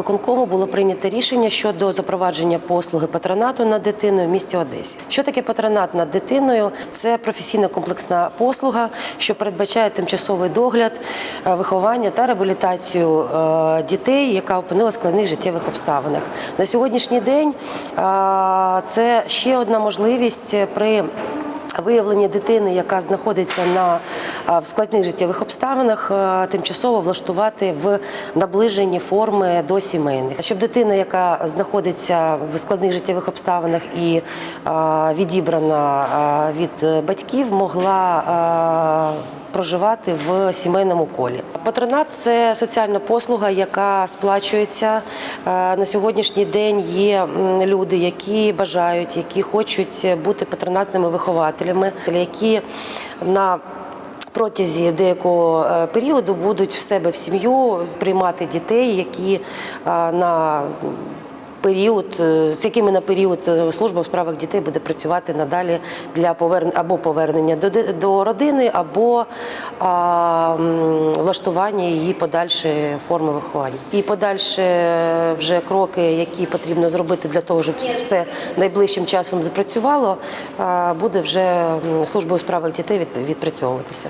виконкому було прийнято рішення щодо запровадження послуги патронату над дитиною в місті Одесі. Що таке патронат над дитиною? Це професійна комплексна послуга, що передбачає тимчасовий догляд, е, виховання та реабілітацію е, дітей, яка опинилася в складних життєвих обставинах. На сьогоднішній день е, це ще одна можливість при Виявлення дитини, яка знаходиться на в складних життєвих обставинах, тимчасово влаштувати в наближені форми до сімейних, щоб дитина, яка знаходиться в складних життєвих обставинах і відібрана від батьків, могла проживати в сімейному колі. Патронат це соціальна послуга, яка сплачується Е, на сьогоднішній день. Є люди, які бажають, які хочуть бути патронатними вихователями, які на Протязі деякого е, періоду будуть в себе в сім'ю приймати дітей, які е, на період, е, з якими на період е, служба у справах дітей буде працювати надалі для повернення або повернення до, до родини, або а, влаштування її подальшої форми виховання. І подальше е, вже кроки, які потрібно зробити для того, щоб все найближчим часом запрацювало, буде вже служба у справах дітей від- відпрацьовуватися.